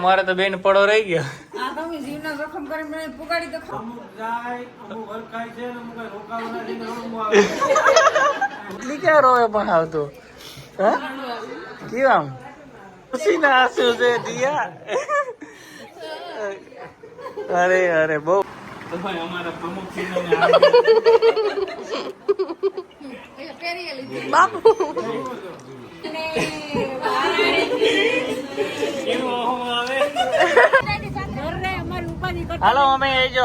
મારે તો બેન પડો રહી ગયો. આ તમે જીવના જોખમ કરી મને પુગાડી તો અમુક જાય અમુક હરખાય છે અમુક રોકાવાના છે ને આવે એટલી ક્યાં રોવે પણ આવતું. હા? કેવું આમ? ખુશી ના આંસુ છે દિયા. અરે અરે બહુ. તો ભાઈ અમારા પ્રમુખ હાલો અમે આવજો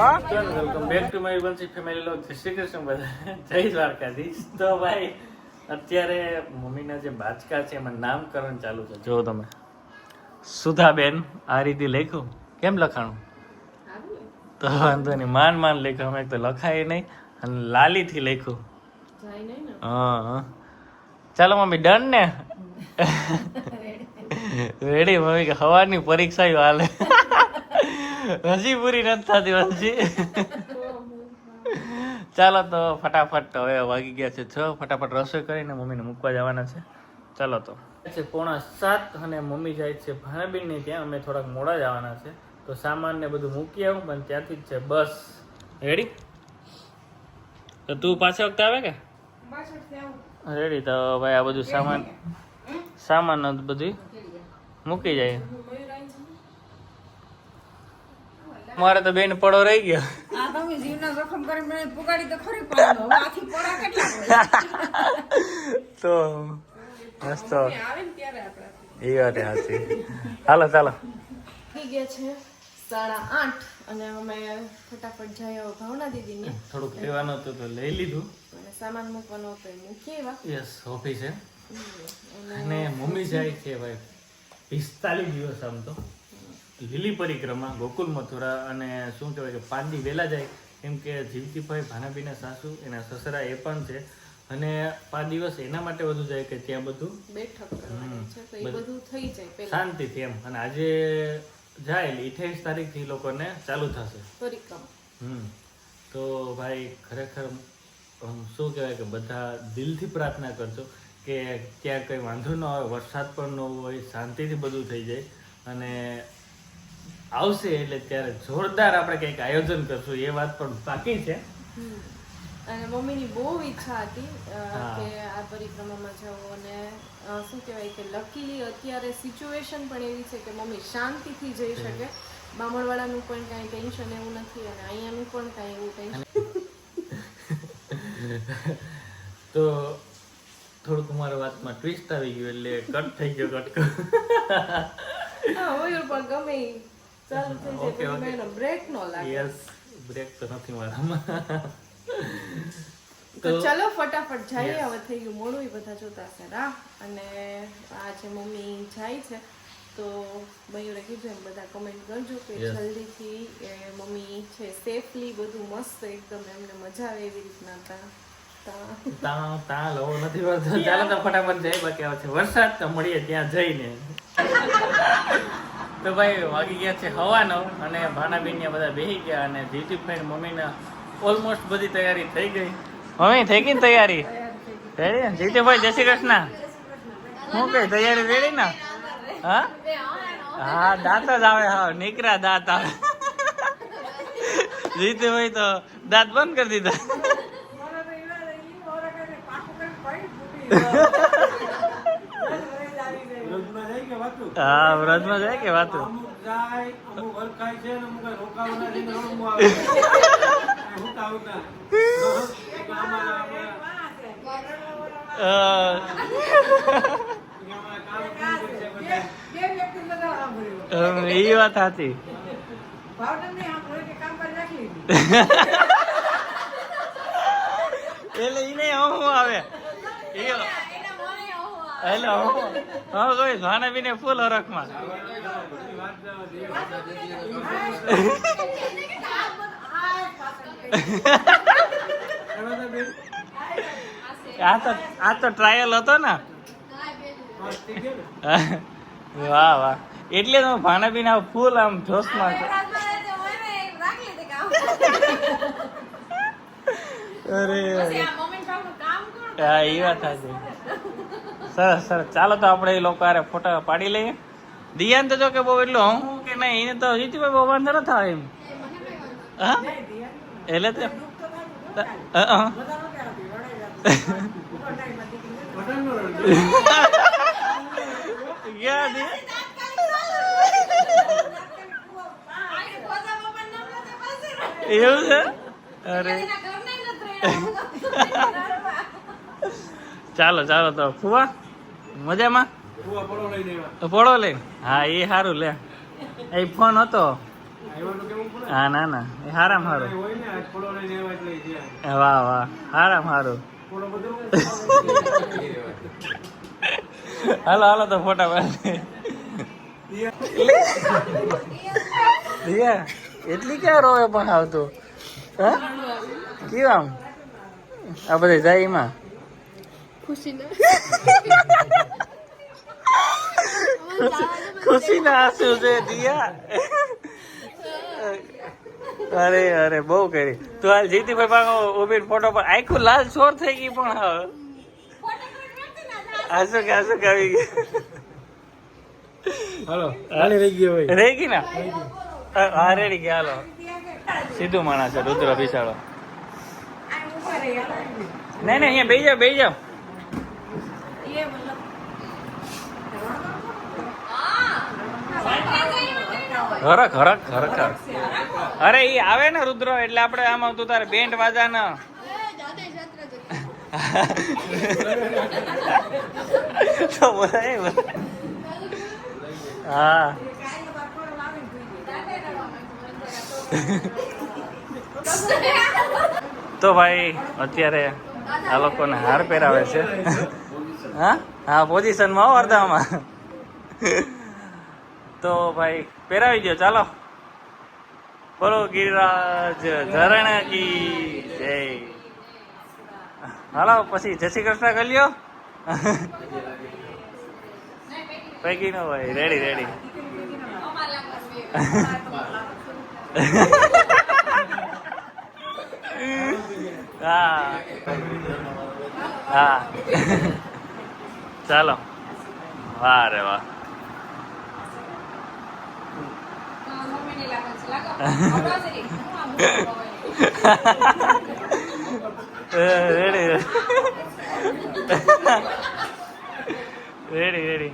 હા? Welcome back to my Vanshi family લોક શ્રી કૃષ્ણ બધા. જય દ્વારકાધીશ. તો ભાઈ અત્યારે મમ્મીના જે બાચકા છે એમાં નામકરણ ચાલુ છે. જો તમે. સુધાબેન આ રીતે લખ્યું? કેમ લખાણું? તો વાંધો નહીં. માન માન લખ્યું. અમે તો લખાય નહીં. અને લાલીથી લખ્યું. હા હા. ચાલો મમ્મી ડન ને? રેડી મમ્મી કે હવાની પરીક્ષા હાલે. હજી પૂરી નથી થતી હજી. ચાલો તો ફટાફટ હવે વાગી ગયા છે છ. ફટાફટ રસોઈ કરીને મમ્મીને મૂકવા જવાના છે. ચાલો તો. છે પોણા સાત અને મમ્મી જાય છે ભાણાબેન ને ત્યાં. અમે થોડાક મોડા જવાના છે. તો સામાન ને બધું મૂકી આવું પણ ત્યાંથી જ છે બસ. રેડી તો તું પાછા વખતે આવે કે? રેડી તો ભાઈ આ બધું સામાન સામાન બધું મૂકી જાય. મારે તો બેન પડો રહી ગયો. તો ખરી પણ હવે આથી પોડા કેટલા હોય? તો મસ્ત. એ વાત સાચી. હાલો ચાલો. થઈ ગયા છે સાડા આઠ અને અમે ફટાફટ જઈએ હવે ભાવના દીદીને. થોડુંક લેવાનું હતું તો લઈ લીધું. અને સામાન મૂકવાનો હતો એ મૂકી આવ્યા. યસ ઓફિસે અને મમ્મી જાય છે ભાઈ પિસ્તાલીસ દિવસ આમ તો. લીલી પરિક્રમા ગોકુલ મથુરા અને શું કહેવાય કે પાંડી વહેલા જાય. કેમ કે જીવતીભાઈ ભાનાબીના સાસુ એના સસરા એ પણ છે. અને પાંચ દિવસ એના માટે વધુ જાય કે ત્યાં બધું? બેઠક બધું. થઈ જાય શાંતિથી એમ. અને આજે જાય એટલે અઠ્યાવીસ તારીખથી લોકોને ચાલુ થશે. પરિક્રમા. હમ. તો ભાઈ ખરેખર શું કહેવાય કે બધા દિલથી પ્રાર્થના કરજો. કે ત્યાં કંઈ વાંધો ન આવે વરસાદ પણ ન હોય શાંતિથી બધું થઈ જાય અને આવશે એટલે ત્યારે જોરદાર આપણે કંઈક આયોજન કરશું એ વાત પણ બાકી છે. અને મમ્મીની બહુ ઈચ્છા હતી કે આ પરિક્રમામાં જવું અને શું કહેવાય કે લકીલી અત્યારે સિચ્યુએશન પણ એવી છે કે મમ્મી શાંતિથી જઈ શકે. બામણવાળાનું પણ કાંઈ ટેન્શન એવું નથી અને અહીંયાનું પણ કાંઈ એવું ટેન્શન તો થોડુંક મારા વાતમાં ટ્વિસ્ટ આવી ગયું એટલે કટ થઈ ગયો કટકો ગમે ચાલુ થઈ જાય Okay, પછી okay. એનો બ્રેક ન લાગે. યસ બ્રેક તો નથી મારામાં. તો ચલો ફટાફટ જઈએ. હવે થઈ ગયું મોડું બધા જોતા હશે. રા અને આ જે મમ્મી જાય છે તો મયુરે કીધું એમ બધા કમેન્ટ કરજો કે. જલ્દીથી એ મમ્મી છે સેફલી બધું મસ્ત એકદમ એમને મજા આવે એવી રીતના તા ભાઈ વાગી તૈયારી? જીતુભાઈ કૃષ્ણ. હું કઈ, તૈયારી રેડી ને? હા? હા, દાંત જ આવે, હા, નીકળ્યા દાંત આવે. જીતુભાઈ તો દાંત બંધ કરી દીધા વ્રજમાં જાય કે વાતું હા વ્રજમાં જાય કે વાતું? આવે કઈ હુતા એટલે વાત એને હું આવે. એટલે હું. હા કોઈ ખાને પીને ફૂલ હરખમાં. આ તો આ તો ટ્રાયલ હતો ને. વાહ વાહ. એટલે તો ભાને બીને ફૂલ આમ જોશમાં છે. અરે હા એ વાત સાચી. સરસ સરસ. ચાલો તો આપણે એ લોકો હારે ફોટા પાડી લઈએ. દિયાન તો જો કે બહુ એટલું હું કે નહીં એને તો જીતીભાઈ બહુ વાંધો ન થાય એમ. હા? એટલે તો? એવું છે? અરે. ચાલો ચાલો તો ફુવા? મજામાં? પડો લઈને હા એ સારું લે. એ ફોન હતો? હા ના ના. એ હારામ હારું. છે. વાહ વાહ. હારામ હારું. હાલો હાલો તો ફોટા પાડી એટલી ક્યાં રોવે પણ આવતું? હા? કેવું આ બધે જાય એમાં? ખુશી ના આંસુ છે દિયા. અરે અરે બહુ કરી. તું હાલ જીતીભાઈ પાકો ઊભી ફોટો પર આખું લાલ શોર થઈ ગઈ પણ હવે. આંસુ કે આંસુ કે આવી ગઈ હાલો. હાલી રહી ગયો ભાઈ. રહી ગઈ ના? હા રેડી ગયા હાલો. સીધું માણસ છે રુદ્ર બિસાડો નહીં નહીં અહીંયા બે જાઓ બે જાઓ. હરક હરક હરક અરે ઈ આવે ને રુદ્ર એટલે આપણે આમ આવતું તારે બેન્ડ વાજા ના તો બોલાય ને. હા. તો ભાઈ, અત્યારે આ લોકોને હાર પહેરાવે છે. હા? હા, પોઝિશનમાં હો અડધામાં તો ભાઈ, પહેરાવી દો ચાલો. બોલો, ગિરિરાજ ધરણ કી જય. હાલો, પછી જય શ્રી કૃષ્ણ કરી લ્યો પૈકી નો ભાઈ રેડી રેડી હા. હા. ચાલો. વાહ રે વાહ. Ready ready. રેડી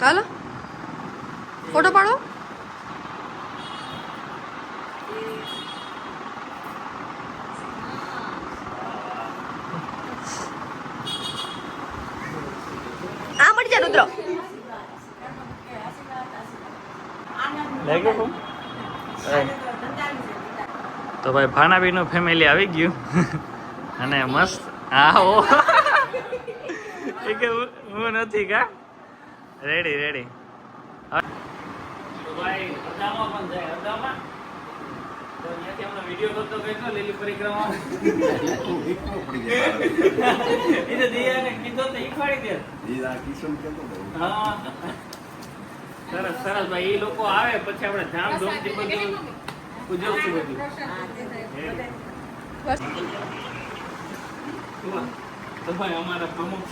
ચાલો. ફોટો પાડો. એ. તો ભાઈ ભાણાબીનું ફેમિલી આવી ગયું. અને મસ્ત. હા ઓ. કે હું- નથી કા? રેડી રેડી ભાઈ પણ જાય તો અહીંયાથી હમણાં વીડિયો કરતો કહેતો લીલી પરિક્રમા. એ દિયાને કીધો તો ઈખવાડી દે. હા. સરસ સરસ ભાઈ એ લોકો આવે પછી આપણે બધું ઉજવશું બધું. તો ભાઈ અમારા પ્રમુખ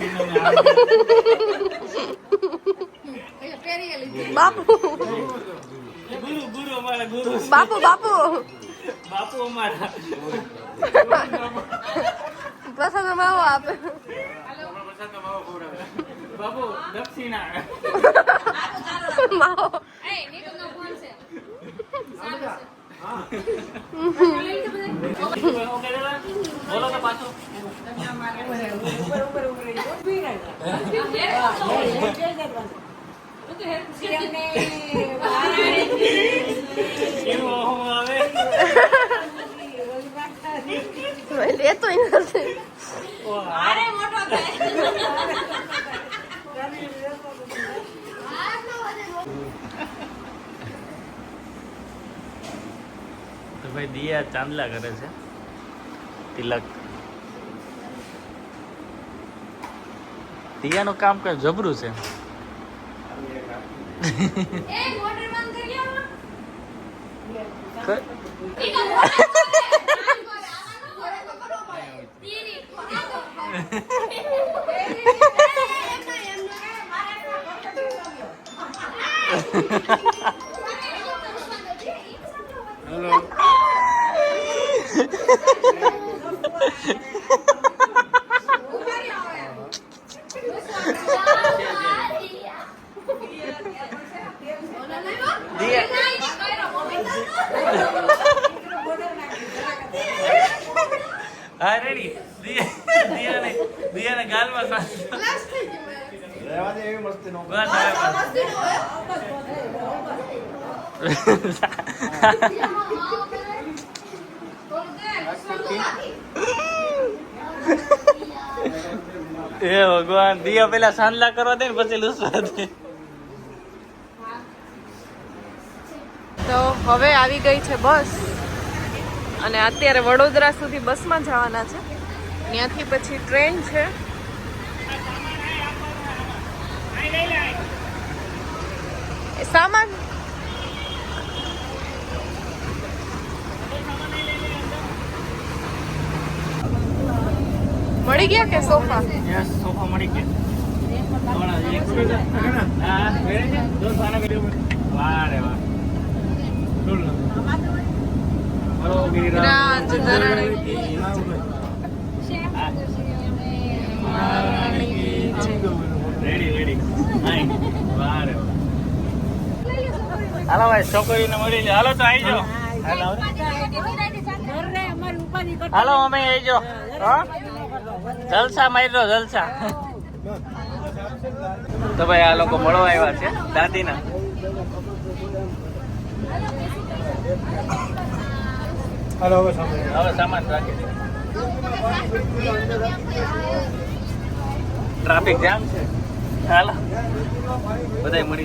બાપુ. ગુરુ ગુરુ અમારા ગુરુ. બાપુ બાપુ. બાપુ અમારા. પ્રસાદ માવો આપે. પ્રસાદ માવો બાપુ દક્ષિણા. માવો. લેતો નથી. તો ભાઈ દિયા ચાંદલા કરે છે. તિલક. દિયાનું કામ કઈ જબરું છે? કરી હા રેડી દિયાને દિયાને ગાલમાં શ્વાસ બસ હવે હે ભગવાન, દિયા પેલા સાંદલા કરવા દે ને પછી લુસવા દે. તો હવે આવી ગઈ છે બસ. અને અત્યારે વડોદરા સુધી બસમાં જવાના છે. ત્યાંથી પછી ટ્રેન છે. સામાન મળી ગયા કે સોફા? યસ સોફા મળી ગયા. હાલો ભાઈ છોકરીને મળી લે. હાલો તો આવી જાઓ. હાલો. હાલો અમે આવી જાઓ. હો? જલસા મારી જલસા. તો ભાઈ આ લોકો મળવા આવ્યા છે દાદીના. હવે સામાન રાખે ટ્રાફિક જામ છે. હાલો. બધાય મળી